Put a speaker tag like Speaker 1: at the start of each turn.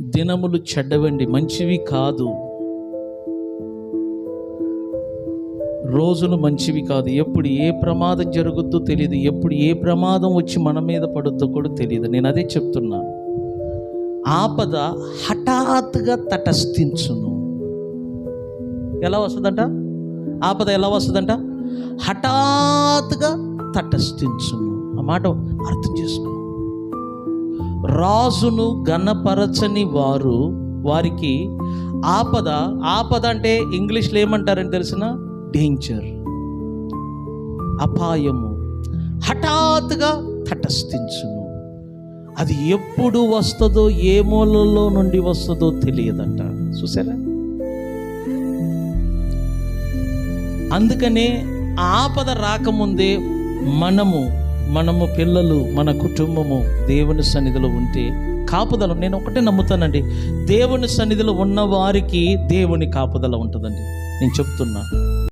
Speaker 1: దినములు చెడ్డవండి మంచివి కాదు. రోజులు మంచివి కాదు. ఎప్పుడు ఏ ప్రమాదం జరుగుద్దో తెలియదు ఎప్పుడు ఏ ప్రమాదం వచ్చి మన మీద పడుద్దో కూడా తెలియదు నేను అదే చెప్తున్నా. ఆపద హఠాత్తుగా తటస్థించును. ఎలా వస్తుందంట? ఆపద ఎలా వస్తుందంట? హఠాత్తుగా తటస్థించును. ఆ మాట అర్థం చేసుకో. రాజును గణపరచని వారు వారికి ఆపద ఆపద అంటే ఇంగ్లీష్లో ఏమంటారని తెలిసిన? డేంజర్ అపాయము. హఠాత్తుగా తటస్థించును. అది ఎప్పుడు వస్తుందో ఏ మూలలో నుండి వస్తుందో తెలియదంట. చూసారా అందుకనే ఆపద రాకముందే మనము మనము పిల్లలు మన కుటుంబము దేవుని సన్నిధిలో ఉంటే కాపుదల నేను ఒకటే నమ్ముతానండి. దేవుని సన్నిధిలో ఉన్న వారికి దేవుని కాపుదల ఉంటుందండి. నేను చెప్తున్నా.